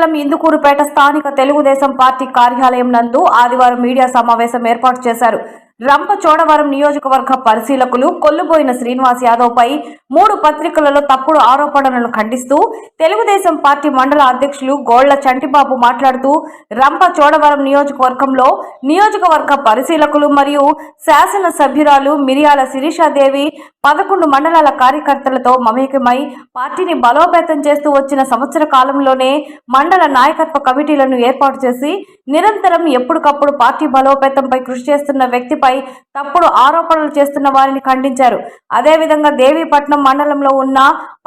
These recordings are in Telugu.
మండలం ఇందుకూరుపేట స్థానిక తెలుగుదేశం పార్టీ కార్యాలయం నందు ఆదివారం మీడియా సమావేశం ఏర్పాటు చేశారు. రంపచోడవరం నియోజకవర్గ పరిశీలకులు కొల్లుబోయిన శ్రీనివాస్ యాదవ్ పై మూడు పత్రికలలో తప్పుడు ఆరోపణలను ఖండిస్తూ తెలుగుదేశం పార్టీ మండల అధ్యక్షులు గోళ్ళ చంటిబాబు మాట్లాడుతూ రంపచోడవరం నియోజకవర్గంలో నియోజకవర్గ పరిశీలకులు మరియు శాసన సభ్యురాలు మిరియాల శిరీషాదేవి పదకొండు మండలాల కార్యకర్తలతో మమేకమై పార్టీని బలోపేతం చేస్తూ వచ్చిన సంవత్సర కాలంలోనే మండల నాయకత్వ కమిటీలను ఏర్పాటు చేసి నిరంతరం ఎప్పటికప్పుడు పార్టీ బలోపేతంపై కృషి చేస్తున్న వ్యక్తిపై తప్పుడు ఆరోపణలు చేస్తున్న వారిని ఖండించారు. అదేవిధంగా దేవీపట్నం మండలంలో ఉన్న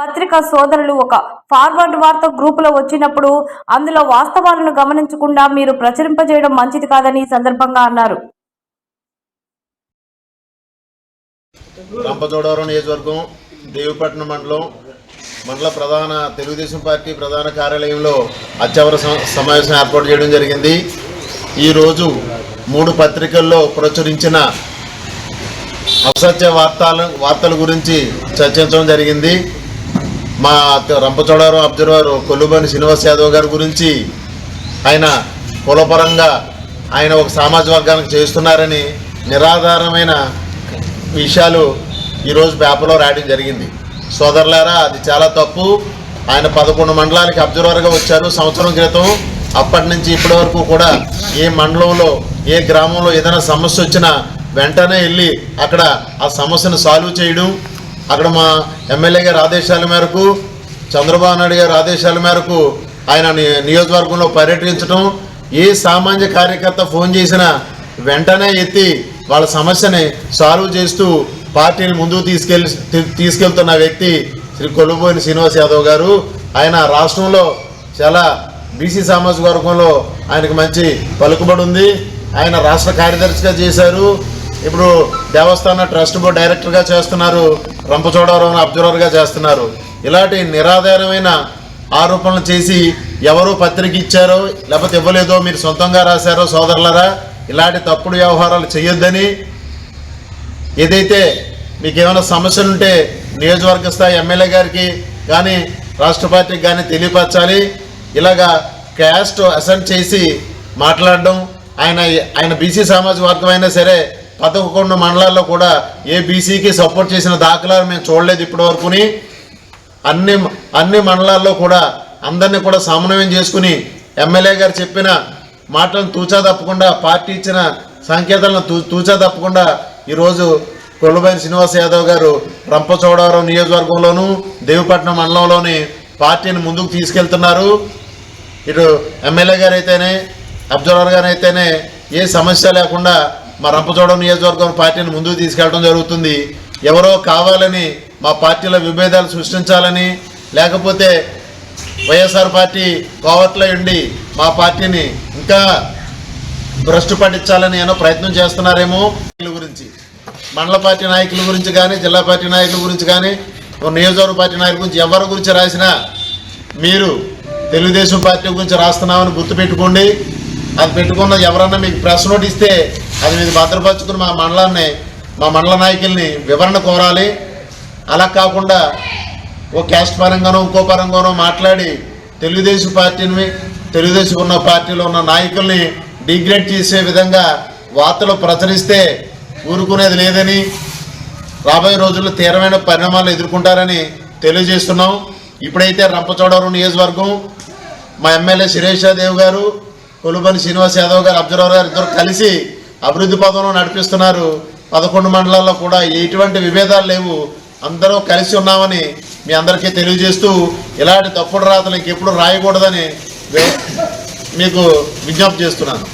పత్రికా సోదరులు ఒక ఫార్వర్డ్ వార్త గ్రూపులో వచ్చినప్పుడు అందులో వాస్తవాలను గమనించకుండా మీరు ప్రచురింపజేయడం మంచిది కాదని ఈ సందర్భంగా అన్నారు. రంపచోడవరం నియోజకవర్గం దేవిపట్నం మండలం మండల ప్రధాన తెలుగుదేశం పార్టీ ప్రధాన కార్యాలయంలో అత్యవసర సమావేశం ఏర్పాటు చేయడం జరిగింది. ఈరోజు మూడు పత్రికల్లో ప్రచురించిన అసత్య వార్తల వార్తల గురించి చర్చించడం జరిగింది. మా త- రంపచోడవరం అబ్జర్వర్ కొల్లుబని శ్రీనివాస్ యాదవ్ గారి గురించి ఆయన కులపరంగా ఆయన ఒక సామాజిక వర్గానికి చేస్తున్నారని నిరాధారమైన విషయాలు ఈరోజు పేపర్లో రాయడం జరిగింది. సోదరులారా అది చాలా తప్పు. ఆయన పదకొండు మండలానికి అబ్జర్వర్గా వచ్చారు. సంవత్సరం క్రితం అప్పటి నుంచి ఇప్పటి వరకు కూడా ఏ మండలంలో ఏ గ్రామంలో ఏదైనా సమస్య వచ్చినా వెంటనే వెళ్ళి అక్కడ ఆ సమస్యను సాల్వ్ చేయడం. అక్కడ మా ఎమ్మెల్యే గారి ఆదేశాల మేరకు చంద్రబాబు నాయుడు గారి ఆదేశాల మేరకు ఆయన నియోజకవర్గంలో పర్యటించడం ఏ సామాన్య కార్యకర్త ఫోన్ చేసినా వెంటనే ఎత్తి వాళ్ళ సమస్యని సాల్వ్ చేస్తూ పార్టీని ముందుకు తీసుకెళ్ళి తీసుకెళ్తున్న వ్యక్తి శ్రీ కొలుబోయిన శ్రీనివాస్ యాదవ్ గారు. ఆయన రాష్ట్రంలో చాలా బీసీ సామాజిక వర్గంలో ఆయనకు మంచి పలుకుబడి ఉంది. ఆయన రాష్ట్ర కార్యదర్శిగా చేశారు. ఇప్పుడు దేవస్థాన ట్రస్ట్ బోర్డు డైరెక్టర్గా చేస్తున్నారు. రంపచోడవరం అబ్జర్వర్గా చేస్తున్నారు. ఇలాంటి నిరాధారమైన ఆరోపణలు చేసి ఎవరు పత్రిక ఇచ్చారో లేకపోతే ఇవ్వలేదో మీరు సొంతంగా రాశారో సోదరులరా ఇలాంటి తప్పుడు వ్యవహారాలు చేయొద్దని. ఏదైతే మీకు ఏమైనా సమస్యలు ఉంటే నియోజకవర్గ స్థాయి ఎమ్మెల్యే గారికి కానీ రాష్ట్ర పార్టీకి కానీ తెలియపరచాలి. ఇలాగా క్యాస్ట్ అసెంట్ చేసి మాట్లాడడం ఆయన ఆయన బీసీ సామాజిక వర్గం అయినా సరే పదకొండు మండలాల్లో కూడా ఏ బీసీకి సపోర్ట్ చేసిన దాఖలాలు మేము చూడలేదు ఇప్పటి వరకుని అన్ని అన్ని మండలాల్లో కూడా అందరినీ కూడా సమన్వయం చేసుకుని ఎమ్మెల్యే గారు చెప్పిన మాటలను తూచా తప్పకుండా పార్టీ ఇచ్చిన సంకేతాలను తూ తూచా తప్పకుండా ఈరోజు కొల్లుబైన శ్రీనివాస్ యాదవ్ గారు రంపచోడవరం నియోజకవర్గంలోను దేవిపట్నం మండలంలోని పార్టీని ముందుకు తీసుకెళ్తున్నారు. ఇటు ఎమ్మెల్యే గారు అయితేనే అబ్జర్వర్ అయితేనే ఏ సమస్య లేకుండా మా రంపచోడవరం నియోజకవర్గం పార్టీని ముందుకు తీసుకెళ్ళడం జరుగుతుంది. ఎవరో కావాలని మా పార్టీలో విభేదాలు సృష్టించాలని లేకపోతే వైఎస్ఆర్ పార్టీ కోవట్లో ఉండి మా పార్టీని ఇంకా భ్రష్టు పట్టించాలని ఏమో ప్రయత్నం చేస్తున్నారేమో వీళ్ళ గురించి. మండల పార్టీ నాయకుల గురించి కానీ జిల్లా పార్టీ నాయకుల గురించి కానీ నియోజకవర్గ పార్టీ నాయకుల గురించి ఎవరి గురించి రాసినా మీరు తెలుగుదేశం పార్టీ గురించి రాస్తున్నామని గుర్తుపెట్టుకోండి. అది పెట్టుకున్న ఎవరన్నా మీకు ప్రెస్ నోట్ ఇస్తే అది మీరు భద్రపరచుకుని మా మండలాన్ని మా మండల నాయకుల్ని వివరణ కోరాలి. అలా కాకుండా ఓ క్యాస్ట్ పరంగానో ఇంకో పరంగానో మాట్లాడి తెలుగుదేశం పార్టీని తెలుగుదేశం ఉన్న పార్టీలో ఉన్న నాయకుల్ని డిగ్రేడ్ చేసే విధంగా వార్తలు ప్రచురిస్తే ఊరుకునేది లేదని రాబోయే రోజుల్లో తీవ్రమైన పరిణామాలు ఎదుర్కొంటారని తెలియజేస్తున్నాం. ఇప్పుడైతే రంపచోడవరం నియోజకవర్గం మా ఎమ్మెల్యే శిరీషాదేవ్ గారు కొలుబని శ్రీనివాస్ యాదవ్ గారు అబ్జర్వర్ గారు ఇద్దరు కలిసి అభివృద్ధి పదంలో నడిపిస్తున్నారు. పదకొండు మండలాల్లో కూడా ఎటువంటి విభేదాలు లేవు. అందరూ కలిసి ఉన్నామని మీ అందరికీ తెలియజేస్తూ ఇలాంటి తప్పుడు రాతలు ఇంకెప్పుడు రాయకూడదని మీకు విజ్ఞప్తి చేస్తున్నాను.